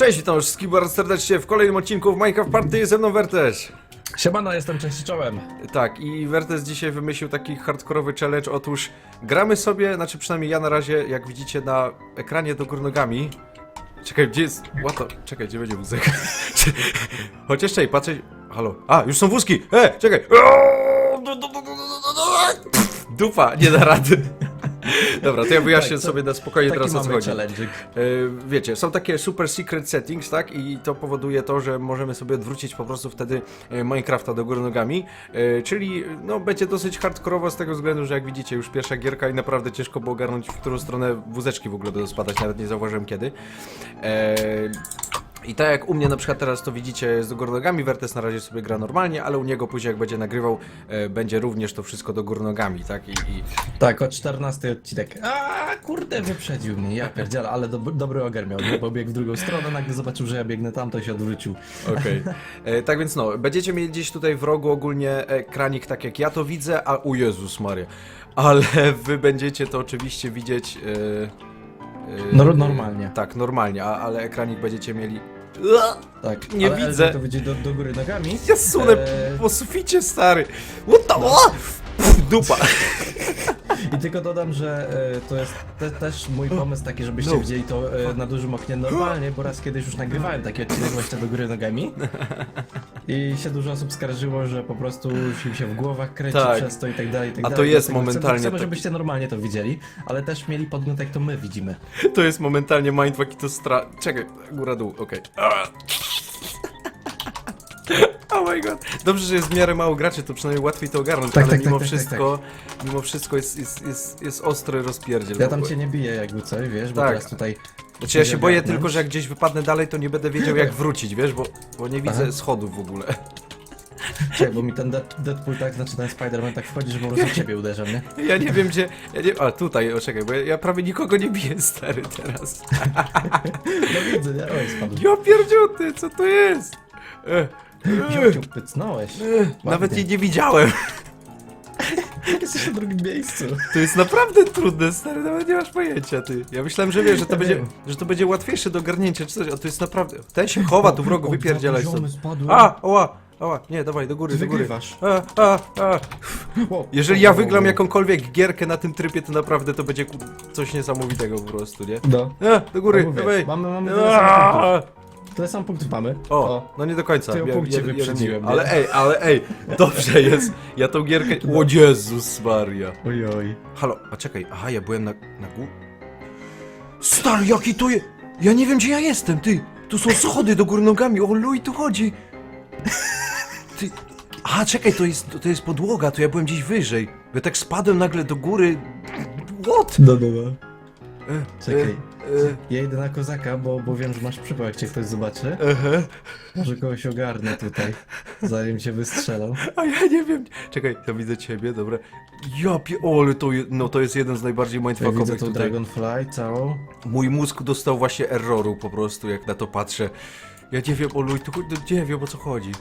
Cześć, witam wszystkich bardzo serdecznie w kolejnym odcinku w Minecraft Party ze mną Wertes. Siemano, jestem części czołem. Tak, i Wertes dzisiaj wymyślił taki hardkorowy challenge. Otóż gramy sobie, znaczy przynajmniej ja na razie, jak widzicie na ekranie do góry nogami. Czekaj, gdzie jest. The... Czekaj, gdzie będzie wózek? Chodź jeszcze i patrzę. Halo. A, już są wózki! E, czekaj! Dupa, nie da rady. Dobra, to ja wyjaśnię Tak, to- sobie na spokojnie teraz o co chodzi. E, wiecie, są takie super secret settings, tak? I to powoduje to, że możemy sobie odwrócić po prostu wtedy e, Minecrafta do góry nogami. E, czyli, no, będzie dosyć hardkorowo z tego względu, że jak widzicie, już pierwsza gierka i naprawdę ciężko było ogarnąć, w którą stronę wózeczki w ogóle będą spadać, nawet nie zauważyłem kiedy. E, i tak jak u mnie na przykład teraz to widzicie jest do góry nogami, Wertes na razie sobie gra normalnie, ale u niego później jak będzie nagrywał, e, będzie również to wszystko do góry nogami, tak? I, i Tak, o 14 odcinek. A kurde, wyprzedził mnie, ja pierdzielę, ale dob dobry ogar miał, bo biegł w drugą stronę, nagle zobaczył, że ja biegnę tam, to się odwrócił. Okej. E, Tak więc no, będziecie mieli gdzieś tutaj w rogu ogólnie ekranik tak jak ja to widzę, a u Jezus Maria. Ale wy będziecie to oczywiście widzieć. E, e, Nor- normalnie. Tak, normalnie, a, ale ekranik będziecie mieli. Tak, Nie ale widzę. To wyjdzie do, do góry nogami. Ja sunę Eee. po suficie, stary! What the o! Pff, Dupa! I tylko dodam, że e, to jest te, też mój pomysł taki, żebyście No. widzieli to e, na dużym oknie normalnie, bo raz kiedyś już nagrywałem taki odcinek właśnie do góry nogami. I się dużo osób skarżyło, że po prostu już im się w głowach kręci Tak. przez to i tak dalej, i tak A to dalej. jest Dlatego momentalnie Chcemy, chcemy tak- żebyście normalnie to widzieli, ale też mieli podgląd jak to my widzimy. To jest momentalnie mindfuck i to stra... Czekaj, góra dół, okej. Oh my god. Dobrze, że jest w miarę mało graczy, to przynajmniej łatwiej to ogarnąć, Tak, ale tak, tak, mimo tak, tak, wszystko, mimo wszystko jest, jest, jest, jest ostry rozpierdziel. Ja w tam ogóle. cię nie biję jakby coś, wiesz, bo Tak. teraz tutaj... Znaczy ja się boję tylko, że jak gdzieś wypadnę dalej, to nie będę wiedział jak wrócić, wiesz, bo, bo nie widzę Aha. schodów w ogóle. Czekaj, bo mi ten Dead- Deadpool tak, znaczy ten Spider-Man tak wchodzi, że po prostu ciebie uderzam, nie? Ja nie wiem gdzie, ja nie, a tutaj, o czekaj, bo ja, ja prawie nikogo nie biję, stary, teraz. No widzę, nie? Oj, spadł. Ja pierdziuty, co to jest? E, Jociu, pycnąłeś. nawet jej nie widziałem. Jesteś na drugim miejscu. To jest naprawdę trudne, stary, nawet nie masz pojęcia, ty. Ja myślałem, że wiesz, że to, Ja będzie, wiem. że to będzie łatwiejsze do ogarnięcia, czy coś, a to jest naprawdę... Ten się chowa tu w rogu, wypierdzielaj stąd. A, oła, oła, nie, dawaj, do góry, Ty do góry. wygrywasz. A, a, a. O, Jeżeli ja o, wygram jakąkolwiek gierkę na tym trybie, to naprawdę to będzie ku- coś niesamowitego po prostu, nie? No. A, do góry, No mówię, dawaj. mamy- mamy tyle samych A, Tyle sam punktów mamy. O, no nie do końca. Ty o punkcie jeden- jeden wyprzedziłem, nie. nie? Ale ej, ale ej, dobrze jest. Ja tą gierkę... O Jezus Maria. Oj, oj. Halo, a czekaj, aha, ja byłem na, na górze. Stary, jaki to jest? Ja nie wiem, gdzie ja jestem, ty. Tu są schody do góry nogami, o luj, tu chodzi. Ty, aha, czekaj, to jest, to jest podłoga, to ja byłem gdzieś wyżej. Ja tak spadłem nagle do góry. What? No, no, no. E, Czekaj. E, e, Ja idę na kozaka, bo, bo wiem, że masz przypał, jak cię ktoś zobaczy. aha. Może kogoś ogarnę tutaj, zanim się wystrzelam. A ja nie wiem. Czekaj, ja widzę ciebie, dobra. Ja pie... O, ale to, je... no, to jest jeden z najbardziej Ja widzę mindfuckowych tutaj. Dragonfly całą. Mój mózg dostał właśnie erroru po prostu, jak na to patrzę. Ja nie wiem, o luj, tu nie wiem o co chodzi.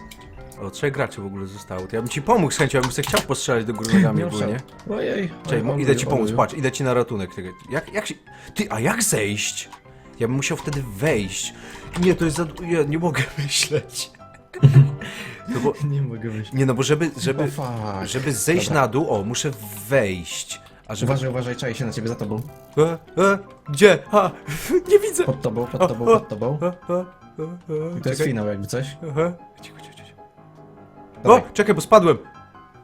O, trzech graczy w ogóle zostało. To ja bym ci pomógł z chęcią, ja bym sobie chciał postrzelać do góry nogami Nie ogólnie. Ojej. Czekaj, mo- idę ci pomóc, patrz, idę ci na ratunek. Czekaj, Jak, jak się... Ty, a jak zejść? Ja bym musiał wtedy wejść. Nie, to jest za... Ja nie mogę myśleć. No bo... Nie mogę myśleć. Nie no, bo żeby, O, żeby, fuck. żeby zejść Dobra. na dół, o, muszę wejść. A żeby... Uważaj, uważaj, czai się na ciebie za tobą. E, e, gdzie? A, nie widzę. Pod tobą, pod tobą, pod tobą. E, e, e, e, I to jest czekaj. finał jakby coś. Aha. Cicho, cicho. O, Dawaj. czekaj, bo spadłem.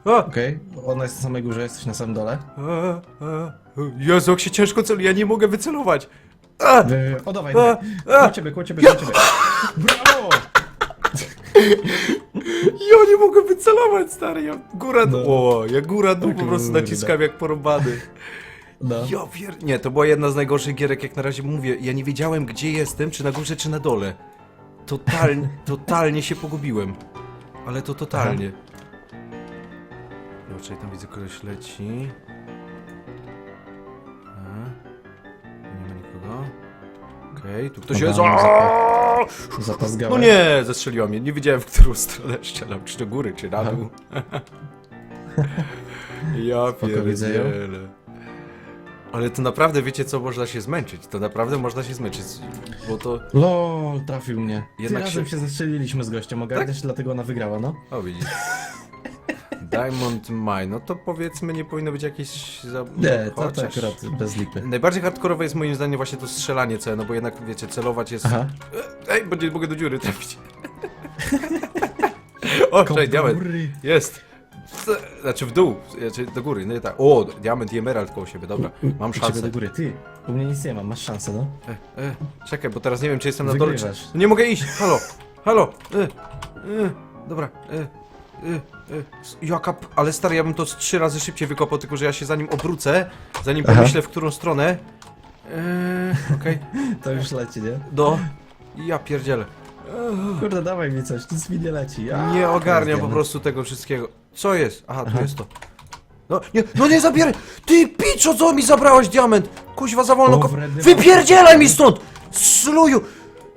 O, Okej, ona jest na samej górze, jesteś na samym dole. e, e, Jezu, jak się ciężko celuje, ja nie mogę wycelować. A, Wy... O, dawaj, a, dawaj. a, Koło ciebie, koło ciebie, koło ciebie. Brawo! ja nie mogę wycelować, stary, ja góra dół, No. o, ja góra dół O po prostu kurde. naciskam jak porąbany. No. Ja pier... Nie, to była jedna z najgorszych gierek, jak na razie mówię. Ja nie wiedziałem, gdzie jestem, czy na górze, czy na dole. Totalnie, totalnie się pogubiłem. Ale to totalnie. No, tam widzę, kogoś leci. A. Nie ma nikogo. Okej, tu ktoś Dobra, jest. Aaaa! Zapazgałem. No nie, zastrzeliła mnie. Nie wiedziałem, w którą stronę strzelam. Czy do góry, czy na dół. ja Spoko, widzę ją. pierdzielę. Ale to naprawdę, wiecie co, można się zmęczyć. To naprawdę można się zmęczyć, bo to... LOL, trafił mnie. Jednak Jednak razem się- się zastrzeliliśmy z gościem, ogarniasz, tak? dlatego ona wygrała, no. O, widzisz. Diamond Mine, no to powiedzmy nie powinno być jakieś... Za... Nie, to, to chociaż- akurat bez lipy. Najbardziej hardkorowe jest moim zdaniem właśnie to strzelanie całe, no bo jednak, wiecie, celować jest... Aha. Ej, bo nie mogę do dziury trafić. o, cześć, diament. Jest. Znaczy w dół, znaczy do góry, nie tak. O, diament i emerald koło siebie, dobra, mam szansę. do góry, ty. U mnie nic nie ma, masz szansę, no. E, e, czekaj, bo teraz nie wiem, czy jestem na dole, czy... Wygrywasz. Nie mogę iść, halo, halo, e, e, dobra, e, e, e, s- jaka, p- ale stary, ja bym to z trzy razy szybciej wykopał, tylko że ja się zanim obrócę, zanim Aha. pomyślę, w którą stronę, e, okej, To już leci, nie? do, ja pierdzielę. Kurde, dawaj mi coś, nic mi nie leci. A, Nie ogarniam po prostu tego wszystkiego. Co jest? Aha, tu jest to. No, nie, no nie zabieraj! Ty piczo, co mi zabrałeś diament? Kuźwa za wolno O, kop... wredny Wypierdzielaj mi stąd! Sluju!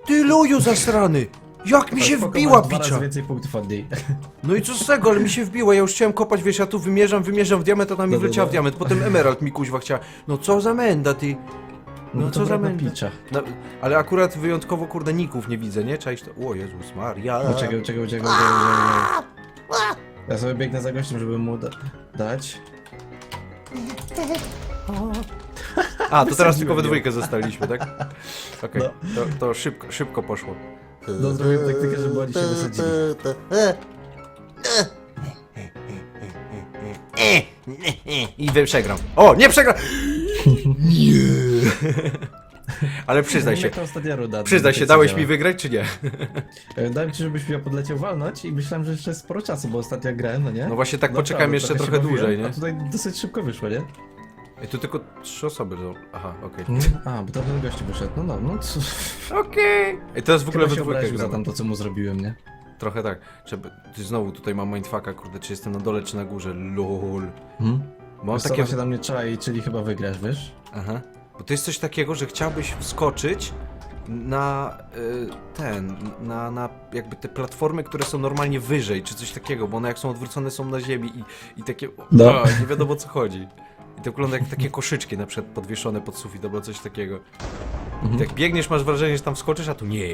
Ty luju zasrany! Jak mi się spoko, wbiła masz dwa picza! więcej punktów od niej. No i co z tego, ale mi się wbiła, ja już chciałem kopać, wiesz, ja tu wymierzam, wymierzam w diament, a tam mi No, no, wleciała w no. diament, potem emerald mi kuźwa chciała. No co za menda, ty! No, co za menda? picza. No, ale akurat wyjątkowo, kurde, ników nie widzę, nie? Czaisz to? O Jezus Maria! No, czekaj, czekaj, czekaj, czekaj, czekaj. Ja sobie biegnę za gościem, żeby mu da dać. A, to teraz tylko we dwójkę zostaliśmy, tak? Okej, No. to, to szybko, szybko poszło. No, zrobiłem taktykę, żeby oni się wysadzili. I wy przegram. O, nie przegram! Nie! Ale przyznaj się, Jak ta ostatnia runda. przyznaj się, dałeś mi wygrać, czy nie? E, Dałem ci, żebyś mnie podleciał walnąć i myślałem, że jeszcze jest sporo czasu, bo ostatnio grałem, no nie? No właśnie tak Naprawdę, poczekałem jeszcze się trochę bawiłem, dłużej, nie? A tutaj dosyć szybko wyszło, nie? Ej, tu tylko trzy osoby. Aha, okej. A, bo tamten gościu wyszedł. No, no, no. co- Okej. Ej, teraz w ogóle Chyba we dwójkę za gramy. tamto, co mu zrobiłem, nie? Trochę tak. Ty znowu tutaj mam mindfucka, kurde, czy jestem na dole, czy na górze. LOL. Hmm? Mam co, takie... się na mnie czai, czyli chyba wygrasz, wiesz? Aha. Bo to jest coś takiego, że chciałbyś wskoczyć na y, ten, na, na jakby te platformy, które są normalnie wyżej, czy coś takiego, bo one jak są odwrócone są na ziemi i, i takie, No. o, nie wiadomo o co chodzi. I to wygląda jak takie koszyczki na przykład podwieszone pod sufit albo coś takiego. I Mhm. tak biegniesz, masz wrażenie, że tam wskoczysz, a tu nie.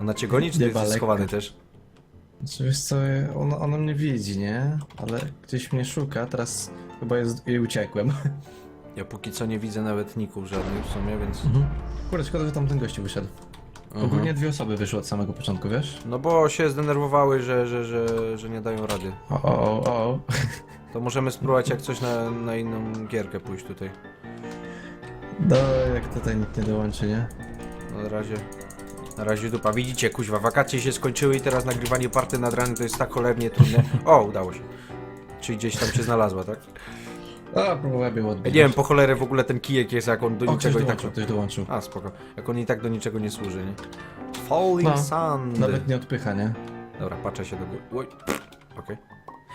Ona cię goni, czy ty jesteś schowany też? Znaczy, wiesz co, ona, ona mnie widzi, nie? Ale gdzieś mnie szuka, teraz chyba jest, jej uciekłem. Ja póki co nie widzę nawet ników żadnych w sumie, więc... Kurde, szkoda, że tamten gościu wyszedł. Aha. Ogólnie dwie osoby wyszły od samego początku, wiesz? No bo się zdenerwowały, że, że, że, że nie dają rady. O, o, o, o. To możemy spróbować jak coś na, na inną gierkę pójść tutaj. No, jak tutaj nikt nie dołączy, nie? No, na razie. Na razie dupa. Widzicie, kuźwa, wakacje się skończyły i teraz nagrywanie party nad ranem to jest tak cholernie trudne. O, udało się. Czyli gdzieś tam się znalazła, tak? A, próbowałem ją Ja odbić. nie wiem, po cholerę w ogóle ten kijek jest, jak on do O, ktoś niczego i tak... dołączył, ktoś dołączył. A, spoko. Jak on i tak do niczego nie służy, nie? Falling No, Sun. Nawet nie odpycha, nie? Dobra, patrzę się do góry. Oj. Okej.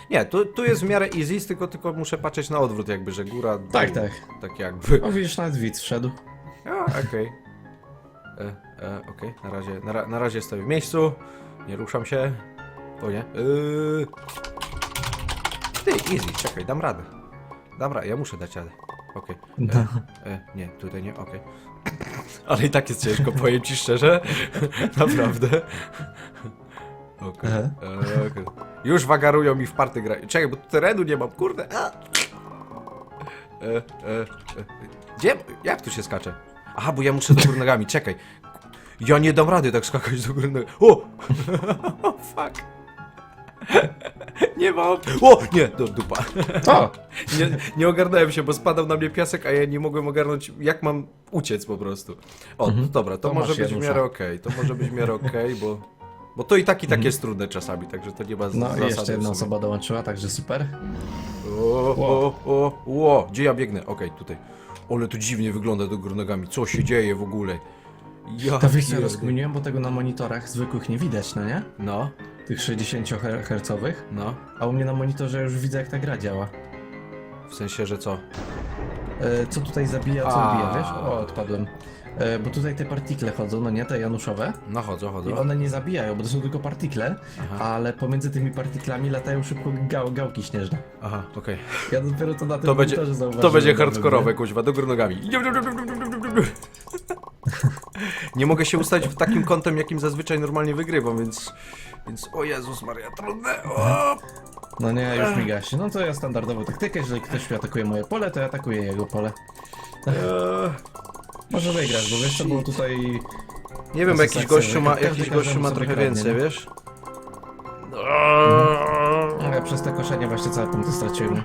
Nie, tu, tu jest w miarę easy, tylko, tylko muszę patrzeć na odwrót jakby, że góra, dół, Tak, tak. Tak jakby. O, widzisz, nawet widz wszedł. A, okej. E, e, okej, na razie, na, ra, na razie stoję w miejscu. Nie ruszam się. O nie. Yy. Ty, easy, czekaj, dam radę. Dobra, ja muszę dać radę. Okej. No. E, e, nie, tutaj nie, okej. Ale i tak jest ciężko, powiem ci szczerze. Naprawdę. Okej. E, okej. Już wagarują mi w party gra. Czekaj, bo tu terenu nie mam, kurde. A. E, e, e. Gdzie? Jak tu się skacze? Aha, bo ja muszę do góry nogami, czekaj. Ja nie dam rady tak skakać do góry nogami. O! Fuck. Nie ma O! Nie, do dupa. O! Nie, nie ogarnąłem się, bo spadał na mnie piasek, a ja nie mogłem ogarnąć, jak mam uciec po prostu. O, Mhm. dobra, to, To może masz być w Janusza. miarę okej, to może być w miarę okej, bo... Bo to i tak i tak jest trudne czasami, także to nie ma z- Mhm. No zasady i jeszcze jedna w sumie. osoba dołączyła, także super. O, o, o, o, gdzie ja biegnę? Okej, tutaj. Ale to dziwnie wygląda do góry nogami, co się dzieje w ogóle? Ja To wiesz co, pierdolę. rozkminiłem, bo tego na monitorach zwykłych nie widać, no nie? No, Tych 60 Hz, no, a u mnie na monitorze już widzę jak ta gra działa. w sensie, że co? E, co tutaj zabija, co A. ubija, wiesz? O, odpadłem. e, bo tutaj te partikle chodzą, no nie, te januszowe. No chodzą, I chodzą. one nie zabijają, bo to są tylko partikle, Aha. ale pomiędzy tymi partiklami latają szybko gał, gałki śnieżne. Aha, okej. Ja dopiero to na tym To będzie, monitorze to zauważyłem, będzie hardkorowe, kuźwa, do góry nogami. Nie mogę się ustawić w takim kątem, jakim zazwyczaj normalnie wygrywam, więc... Więc, o Jezus Maria, trudne, o! No nie, już mi gasi. No to ja standardową taktykę, jeżeli ktoś mi atakuje moje pole, to ja atakuję jego pole. Eee, Może wygrasz, bo wiesz co, było tutaj... Nie wiem, jakiś gościu ma, jakiś gościu ma trochę więcej, wiesz? No ja przez te koszenie właśnie cały punkty straciłem.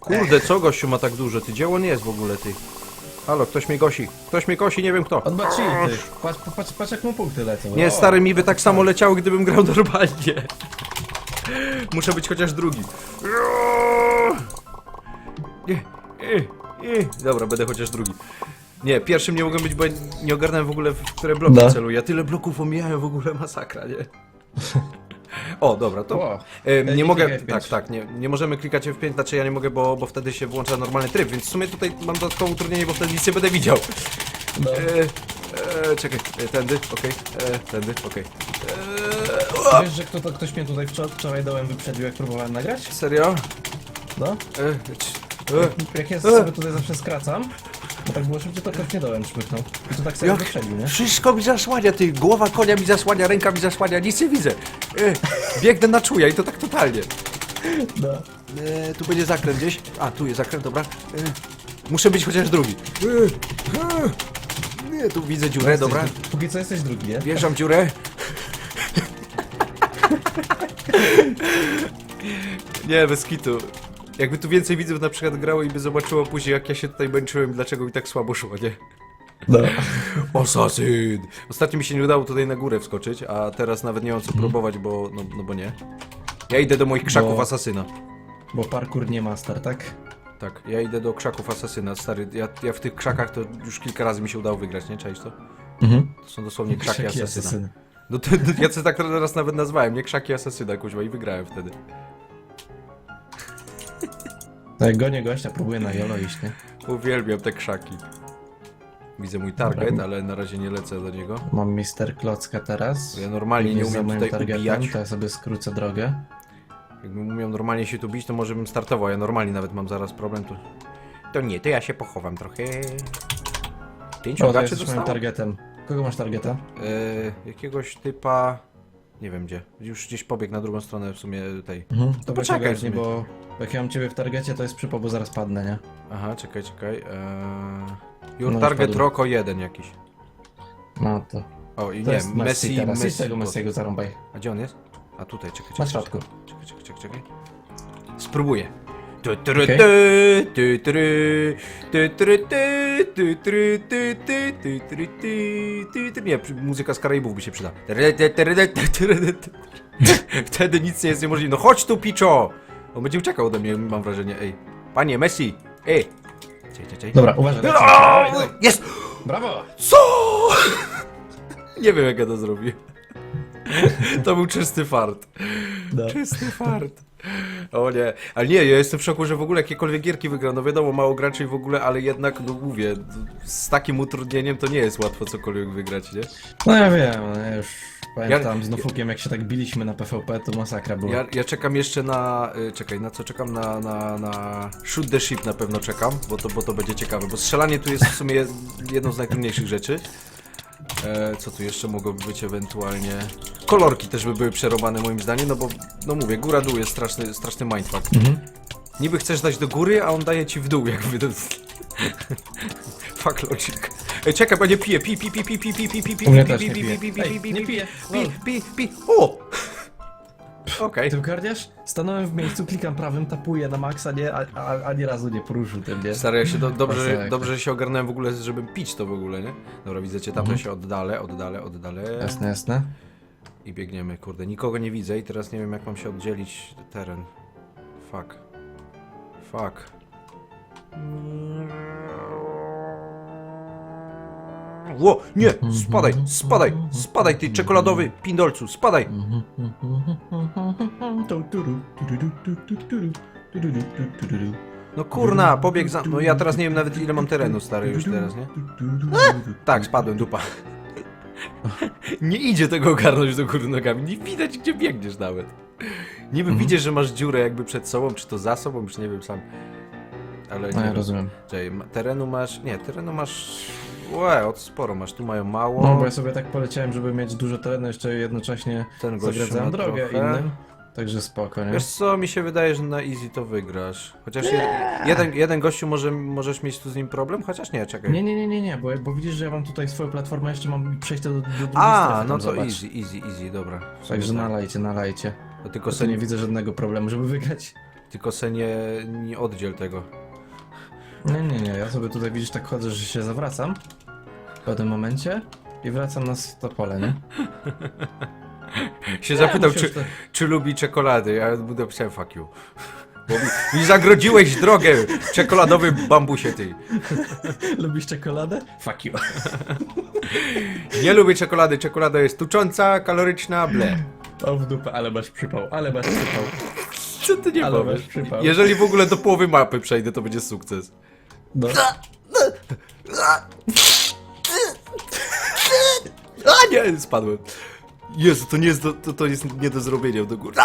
Kurde, co gościu ma tak dużo? Ty dzieło nie jest w ogóle, ty. Halo, ktoś mnie gosi. Ktoś mnie gosi, nie wiem kto. On ma cheat, ty. Patrz, patrz, patrz jak mu punkty lecą. Nie, O! stary, mi by tak samo leciało, gdybym grał normalnie. Muszę być chociaż drugi. Nie, nie, nie. Dobra, będę chociaż drugi. Nie, pierwszym nie mogłem być, bo nie ogarnąłem w ogóle, w które bloki Da. celuję. Ja tyle bloków omijałem w ogóle, masakra, nie? O, dobra, to... O, E, nie nie mogę, klikaj F5. tak, tak, nie, nie możemy klikać F5, znaczy ja nie mogę, bo, bo wtedy się włącza normalny tryb, więc w sumie tutaj mam dodatkowe utrudnienie, bo wtedy nic nie będę widział. no. E, e, czekaj, e, tędy, okej, e, tędy, okej. E, o, Wiesz, że kto, to, ktoś mnie tutaj wczoraj, wczoraj dołem wyprzedził, jak próbowałem nagrać? serio? No. E, c- e, Jak ja sobie tutaj zawsze skracam, bo tak było szybciej, to ktoś mnie dołem szpychnął. I to tak sobie jak wyprzedził, nie? wszystko mi zasłania, ty, głowa konia mi zasłania, ręka mi zasłania, nic nie widzę. E, biegnę na czuja i to tak totalnie. No. E, tu będzie zakręt gdzieś. A, tu jest zakręt, dobra. E, muszę być chociaż drugi. E, e, nie, tu widzę dziurę, dobra. Póki co jesteś drugi, nie? Wjeżdżam w dziurę. Nie, bez kitu. Jakby tu więcej widzów na przykład grało i by zobaczyło później, jak ja się tutaj męczyłem, dlaczego mi tak słabo szło, nie? No. Asasyn! Ostatnio mi się nie udało tutaj na górę wskoczyć, a teraz nawet nie mam co próbować, bo, no, no bo nie. Ja idę do moich krzaków Bo- asasyna. Bo parkour nie master, tak? Tak, ja idę do krzaków asasyna, stary. Ja, ja w tych krzakach to już kilka razy mi się udało wygrać, nie? Czaisz to? Mhm. To są dosłownie krzaki asasyna. No to, to ja co tak teraz nawet nazwałem, nie krzaki asasyna, kuźwa, i wygrałem wtedy. No jak gonię gościa, próbuję na jolo iść, nie? Uwielbiam te krzaki. Widzę mój target, Dobra. ale na razie nie lecę do niego. Mam Mister Klocka teraz. Ja normalnie nie Jest umiem tutaj ubijać. to ja sobie skrócę drogę. Jakbym umiał normalnie się tu bić, to może bym startował. Ja normalnie nawet mam zaraz problem tu. To nie, to ja się pochowam trochę. Pięć O, to ogaczy jesteś moim targetem. Kogo masz targeta? E, jakiegoś typa... Nie wiem gdzie. Już gdzieś pobiegł na drugą stronę w sumie tej. Mhm. To To poczekaj poczekaj, w sumie. bo jak ja mam ciebie w targecie, to jest przypał, bo zaraz padnę, nie? Aha, czekaj, czekaj. Eee... Your No, target wpadłem. Roko 1 jakiś. No to. O, i To nie, jest Messi, Messi, teraz. Idź Messi. tego Messiego zarąbaj. A gdzie on jest? A tutaj, czekaj, czekaj. Na środku. Czekaj, czekaj, czekaj, czekaj. Spróbuję. Tu, tu, tu, Okej. tu, tu, tu, tu, tu, tu, tu, tu, tu, tu, tu, tu, tu, tu. Nie, przy- muzyka z Karaibów by się przyda. Wtedy nic nie jest niemożliwe. No chodź tu, Piczo! On będzie uciekał ode mnie, mam wrażenie. Ej, panie Messi! Ej! Czekaj, czekaj. Dobra, uważaj. lecę. Aaaa! Dawaj, dawaj. Jest! Brawo! Co? Nie wiem jak ja to zrobię. To był czysty fart. No. Czysty fart. O nie, ale nie, ja jestem w szoku, że w ogóle jakiekolwiek gierki wygra. No wiadomo, mało graczy i w ogóle, ale jednak, no mówię, z takim utrudnieniem to nie jest łatwo cokolwiek wygrać, nie? No ja wiem, no ja już pamiętam Ja- z Nofukiem, jak się tak biliśmy na PvP, to masakra była. Ja, ja czekam jeszcze na, y, czekaj, na co czekam? Na, na, na Shoot the Ship na pewno czekam, bo to, bo to będzie ciekawe, bo strzelanie tu jest w sumie jedną z najtrudniejszych rzeczy. E, co tu jeszcze mogłoby być ewentualnie? Kolorki też by były przerobane moim zdaniem, no bo, no mówię, góra-dół jest straszny, straszny mindfuck. Mhm. Niby chcesz dać do góry, a on daje ci w dół, jakby to... Fuck logic. Ej, czekaj, bo nie piję, pi, pi, pi, pi, pi, pi, pi, pi, pi, U mnie pi, też pi, nie pi, piję. pi, pi, Ej, pi, pi, nie pi, piję. pi, pi, pi, o! Okej. Ty ugarniasz? Stanąłem w miejscu, klikam prawym, tapuję na maksa, nie? A, a, ani razu nie poruszył tym, nie? Stary, ja się do, dobrze, Masakra. dobrze że się ogarnąłem w ogóle, żebym pić to w ogóle, nie? Dobra, widzę cię tam, to Mhm. się oddalę, oddalę, oddalę Jasne, jasne. i biegniemy, kurde. Nikogo nie widzę i teraz nie wiem jak mam się oddzielić teren. Fuck. Fuck. Ło, nie! Spadaj, spadaj, spadaj ty czekoladowy pindolcu, spadaj! No kurna, pobieg za... No ja teraz nie wiem nawet ile mam terenu, stary, już teraz, nie? Tak, spadłem, dupa. Nie idzie tego ogarnąć do góry nogami, nie widać gdzie biegniesz nawet. Niby widzisz, że masz dziurę jakby przed sobą, czy to za sobą, czy nie wiem sam. Ale nie No ja rozumiem. Czekaj, ma- terenu masz... Nie, terenu masz... Łe, od sporo masz, tu mają mało. No bo ja sobie tak poleciałem, żeby mieć dużo terenu, jeszcze jednocześnie Ten zagradzałem ma drogę trochę. innym. Także spoko, nie? Wiesz co, mi się wydaje, że na easy to wygrasz. Chociaż je, jeden, jeden gościu może, możesz mieć tu z nim problem, chociaż nie, czekaj. Nie, nie, nie, nie, nie, bo, bo widzisz, że ja mam tutaj swoją platformę, jeszcze mam przejście do, do drugiej A, strefy, no tam, to zobacz. easy, easy, easy, dobra. W sumie Także tak. nalajcie, nalajcie. To tylko se, nie widzę żadnego problemu, żeby wygrać. tylko se nie, nie oddziel tego. Nie, nie, nie, ja sobie tutaj widzisz tak chodzę, że się zawracam w pewnym momencie i wracam na to pole, nie? Się zapytał, czy, to- czy lubi czekolady, ja mu napisałem fuck you. Bo mi, mi zagrodziłeś drogę, czekoladowy bambusie ty. Lubisz czekoladę? Fuck you. Nie lubię czekolady, czekolada jest tucząca, kaloryczna, ble. O w dupę, ale masz przypał, ale masz przypał. Co ty nie Ale powiesz? masz przypał. Jeżeli w ogóle do połowy mapy przejdę, to będzie sukces. No. Nie, spadłem. Jezu, to nie jest do, to, to jest nie do zrobienia do góry.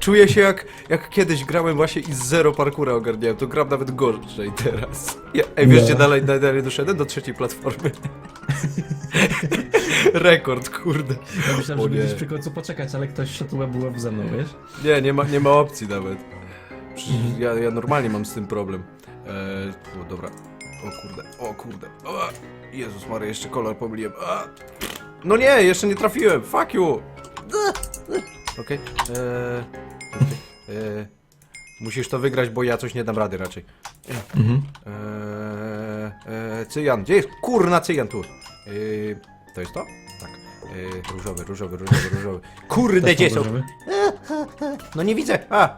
Czuję się jak, jak kiedyś grałem właśnie i zero parkura ogarniałem, to gram nawet gorzej teraz. Ja, ej, wiesz gdzie dalej, dalej, dalej doszedłem? Do trzeciej platformy. Rekord, kurde. Ja myślałem, O że nie. będziesz przy końcu poczekać, ale ktoś szedł łeb ze mną, wiesz? Nie, nie ma, nie ma opcji nawet. Przecież ja, ja normalnie mam z tym problem. Eee, o, dobra. O kurde, o kurde. O, Jezus Maria, jeszcze kolor pomyliłem. A. No nie, jeszcze nie trafiłem. Fuck you. Okej. Eee, eee, musisz to wygrać, bo ja coś nie dam rady raczej. Mhm. Eee, eee, cyjan, gdzie jest? Kurna cyjan tu. Eee, to jest to? Tak. Eee, różowy, różowy, różowy, różowy. Kurde, gdzie są? różowy. No nie widzę. A!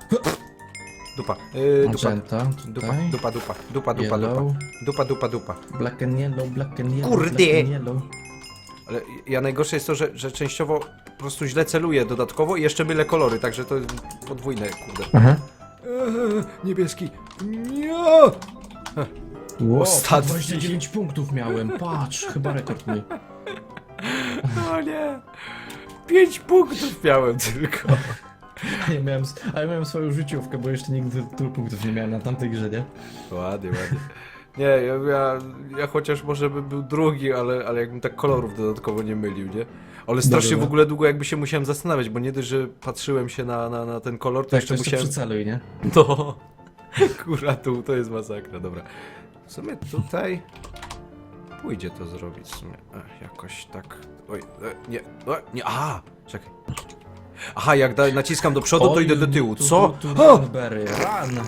Dupa. Yy, dupa. Magenta, Dupa, tutaj. dupa, dupa, dupa, dupa, dupa. Dupa, dupa, dupa. black and yellow, black and yellow, Kurde. black and yellow. Ale ja najgorsze jest to, że, że częściowo po prostu źle celuję dodatkowo i jeszcze mylę kolory, także to jest podwójne, kurde. Aha. Eee, niebieski. Nie! Wow, Ostatni. 29 punktów miałem, patrz, chyba rekord mój. O nie! Pięć punktów miałem tylko. A ja miałem, a ja miałem swoją życiówkę, bo jeszcze nigdy tylu punktów nie miałem na tamtej grze, nie? Ładnie, ładnie. Nie, ja, ja, ja chociaż może bym był drugi, ale, ale jakbym tak kolorów dodatkowo nie mylił, nie? Ale strasznie Dobra. w ogóle długo jakby się musiałem zastanawiać, bo nie dość, że patrzyłem się na, na, na ten kolor, to Tak, jeszcze to jeszcze musiałem... przyceluj, nie? No, kurwa, tu, to jest masakra, dobra. W sumie tutaj pójdzie to zrobić w sumie. Ech, jakoś tak. Oj, e, nie, o, nie, aha, czekaj. Aha, jak da, naciskam do przodu, to idę do tyłu. Co? O! run, Berry, run!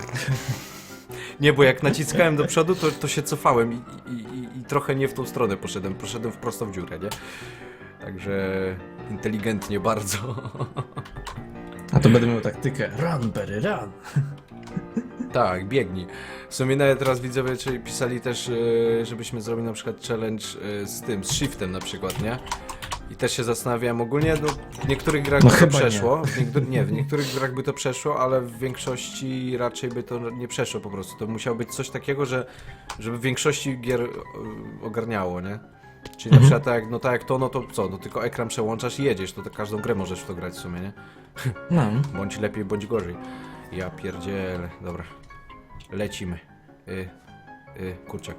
Nie, bo jak naciskałem do przodu, to, to się cofałem i, i, i, i trochę nie w tą stronę poszedłem. Poszedłem w prosto w dziurę, nie? Także inteligentnie bardzo. A to będę miał taktykę, run, Berry, run! Tak, biegnij. W sumie nawet teraz widzowie czyli pisali też, e, żebyśmy zrobili na przykład challenge e, z tym, z shiftem na przykład, nie? I też się zastanawiałem ogólnie, no w niektórych grach No by to chyba nie. przeszło, w niektórych, nie, w niektórych grach by to przeszło, ale w większości raczej by to nie przeszło po prostu. To musiało być coś takiego, że żeby w większości gier e, ogarniało, nie? Czyli na Mhm. przykład tak no tak jak to, no to co, no tylko ekran przełączasz i jedziesz, to, to każdą grę możesz w to grać w sumie, nie? No, Bądź lepiej, bądź gorzej. Ja pierdzielę. Dobra. Lecimy. Y, y, kurczak.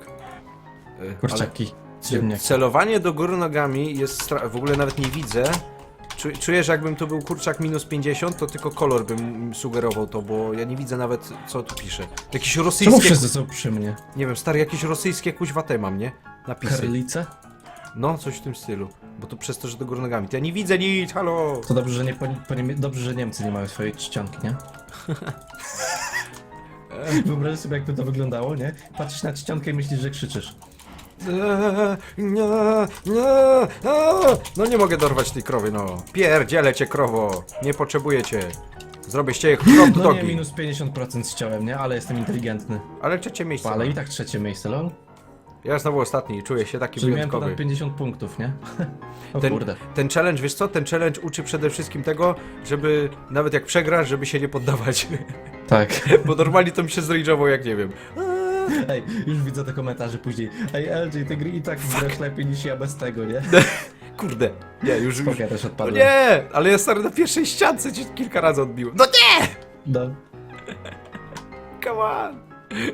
Y, kurczaki, ale celowanie do góry nogami jest stra- w ogóle nawet nie widzę. Czu- Czuję, że jakbym to był kurczak minus 50, to tylko kolor bym sugerował to, bo ja nie widzę nawet co tu pisze. Jakieś Czemu rosyjskie. wszyscy są przy mnie? Nie wiem, stary, jakieś rosyjskie kuźwa te mam, nie? Napisy. Karlice? No, coś w tym stylu. Bo to przez to, że do góry nogami. To ja nie widzę nic, halo! To dobrze, że nie po, po niemie- dobrze, że Niemcy nie mają swojej czcionki, nie? Wyobraź sobie, jakby to wyglądało, nie? Patrzysz na czcionkę i myślisz, że krzyczysz. Nie, nie. No nie mogę dorwać tej krowy, no. Pierdzielę cię, krowo. Nie potrzebuję cię. Zrobię z ciebie hot No nie, dogi. minus 50% ściąłem, nie? Ale jestem inteligentny. Ale trzecie miejsce. Ale i tak trzecie miejsce, lol. Ja znowu ostatni i czuję się taki Czyli miałem wyjątkowy. ponad 50 punktów, nie? O Ten, kurde. ten challenge, wiesz co, ten challenge uczy przede wszystkim tego, żeby nawet jak przegrasz, żeby się nie poddawać. Tak. Bo normalnie to mi się zrage'ował jak nie wiem. Ej, już widzę te komentarze później. Ej, LJ, ty gry i tak grasz lepiej niż ja bez tego, nie? Kurde. Nie, już, już. Spoko, ja też No odpadłem. nie, ale ja stary na pierwszej ściance ci kilka razy odbiłem. No nie! No. Come on!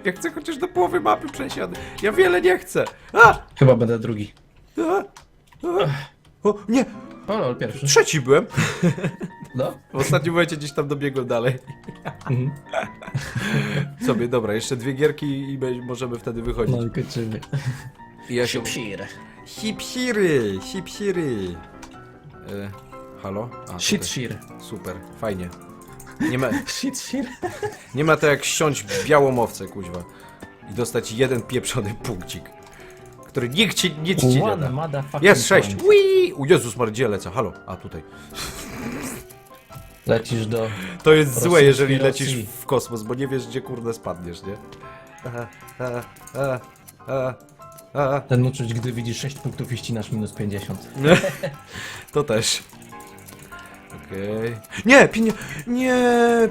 Ja chcę chociaż do połowy mapy przesiady. Ja wiele nie chcę. A! Chyba będę drugi. A! A! O, nie! O, lol, pierwszy. Trzeci byłem. No. W ostatnim momencie gdzieś tam dobiegłem dalej. Mhm. Sobie, dobra, jeszcze dwie gierki i be- możemy wtedy wychodzić. No i kończymy. I ja się... Hipsiry, hipsiry. E, halo? A, Shit, tutaj. sheer. Super, fajnie. Nie ma, Shit, sheer. nie ma to jak ściąć białą owcę, kuźwa. I dostać jeden pieprzony punkcik. Który nikt ci, nic ci nie One da. motherfucking Jest sześć. point. Wii! U Jezus Maria, lecę. Halo. A tutaj. Lecisz do... To jest Rosyjskiej złe, jeżeli Rosji. lecisz w kosmos, bo nie wiesz, gdzie kurde spadniesz, nie? Ten uczuć, gdy widzisz 6 punktów i ścinasz minus 50. To też. Okej. Nie, pięć... nie,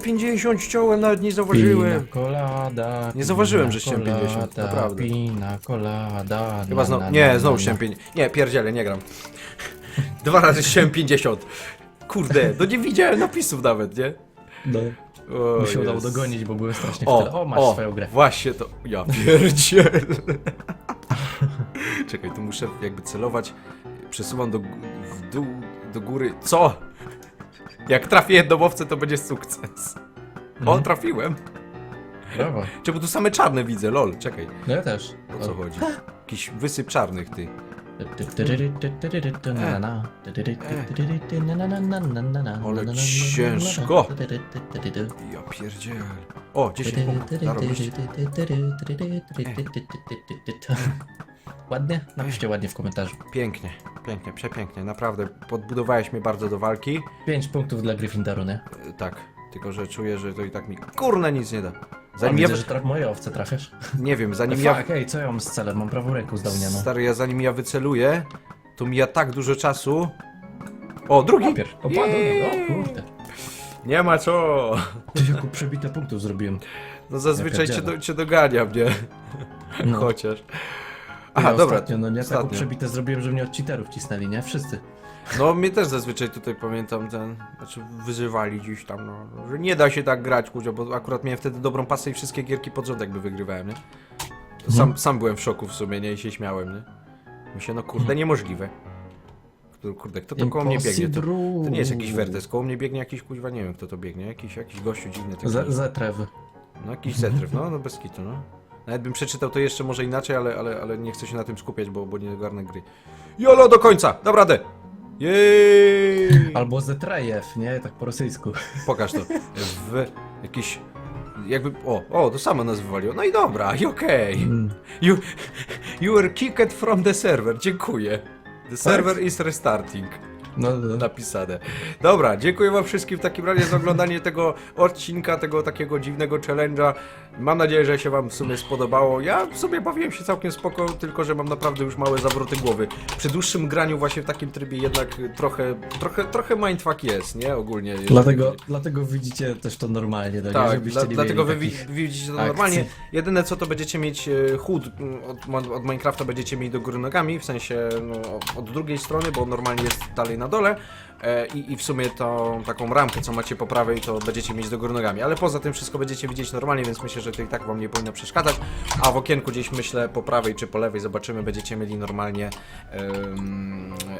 50 ściąłem, nawet nie zauważyłem. Pina colada. Nie zauważyłem, pina że ściąłem 50, colada, naprawdę. Pina colada. Chyba na, znowu, na, nie, na, znowu na, 5. Nie, pierdzielę, nie gram. Dwa razy ściąłem 50. Kurde, no nie widziałem napisów nawet, nie? No. O, Mi się udało dogonić, bo byłem strasznie w O, tyle. O, masz swoją grę. Właśnie to. Ja pierdziel. Czekaj, tu muszę jakby celować. Przesuwam do, w dół, do góry. Co? Jak trafię jedną owcę, to będzie sukces. O, Mhm. trafiłem. Brawo. Czemu tu same czarne widzę, lol, czekaj. No ja też. O co chodzi? Jakiś wysyp czarnych, ty. Ale ciężko. Ja pierdziel. O, 10 punktów. Zarobiście. Ładnie? Napiszcie ładnie w komentarzu. Pięknie, pięknie, przepięknie. Naprawdę, podbudowałeś mnie bardzo do walki. 5 punktów dla Gryffindoru, nie? E, Tak, tylko że czuję, że to i tak mi kurna nic nie da. Zanim Zanim widzę, ja... że traf moje owce trafiasz. Nie wiem, zanim ja... Fuck, ej, co ja mam z celem? Mam prawą rękę zdałnioną. Stary, ja zanim ja wyceluję, to mija tak dużo czasu. O, drugi! Papier. O, padł. Jej! O kurde. Nie ma co! Ty jaką przebite punktów zrobiłem. No zazwyczaj cię, do, cię doganiam, nie? No. Chociaż. Aha, dobra. Ostatnio, no nie, taką ostatnio. przebite zrobiłem, że mnie od cheaterów cisnęli, nie? Wszyscy. No mnie też zazwyczaj tutaj pamiętam ten, znaczy wyzywali gdzieś tam, no, że nie da się tak grać, kuzio, bo akurat miałem wtedy dobrą pasę i wszystkie gierki pod rząd jakby wygrywałem, nie? To Sam, Mhm. sam byłem w szoku w sumie, nie? I się śmiałem, nie? Myślę, no kurde, niemożliwe. Kurde, Kurde, kto to koło mnie biegnie? To, to nie jest jakiś Wertes, koło mnie biegnie jakiś, kuźwa, nie wiem kto to biegnie, jakiś, jakiś gościu dziwny taki. Z- Zetrew. No jakiś zetryw, no, no bez kitu, no. Nawet bym przeczytał to jeszcze może inaczej, ale, ale, ale nie chcę się na tym skupiać, bo, bo nie ogarnę gry. Jolo do końca! Dam radę! Jej! Albo Zetrejew, nie? Tak po rosyjsku. Pokaż to. W jakiś... Jakby... O, o, to samo nas wywaliło. No i dobra, i okej. Mm. You, you were kicked from the server. Dziękuję. The server is restarting. No, no. Napisane. Dobra, dziękuję wam wszystkim w takim razie za oglądanie tego odcinka, tego takiego dziwnego challenge'a. Mam nadzieję, że się wam w sumie spodobało. Ja w sumie bawiłem się całkiem spoko, tylko że mam naprawdę już małe zawroty głowy. Przy dłuższym graniu właśnie w takim trybie jednak trochę, trochę, trochę mindfuck jest, nie? Ogólnie. jeżeli Dlatego, chodzi- dlatego widzicie też to normalnie, no nie? tak, Żebyście dla, dlatego wy widzicie to akcji. normalnie. Jedyne co to będziecie mieć e, chód mm, od, od Minecrafta będziecie mieli do góry nogami, w sensie no, od drugiej strony, bo normalnie jest dalej na dole. E, i, I w sumie tą taką ramkę, co macie po prawej, to będziecie mieć do góry nogami. Ale poza tym wszystko będziecie widzieć normalnie, więc myślę, że to i tak wam nie powinno przeszkadzać. A w okienku gdzieś myślę po prawej czy po lewej zobaczymy, będziecie mieli normalnie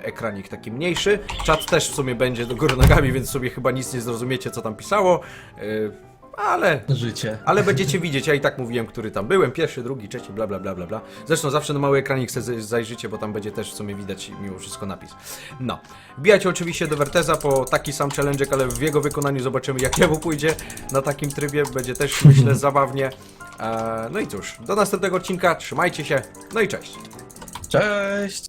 ekranik taki mniejszy. Czat też w sumie będzie do góry nogami, więc sobie chyba nic nie zrozumiecie, co tam pisało. E, ale Życie. ale będziecie widzieć, ja i tak mówiłem, który tam byłem, pierwszy, drugi, trzeci, bla bla bla bla bla. Zresztą zawsze na mały ekranik zajrzycie, bo tam będzie też w sumie widać mimo wszystko napis. No. Wbijajcie oczywiście do Werteza po taki sam challenge, ale w jego wykonaniu zobaczymy jak jemu pójdzie na takim trybie, będzie też myślę zabawnie. Eee, no i cóż, do następnego odcinka, trzymajcie się, no i cześć. Cześć!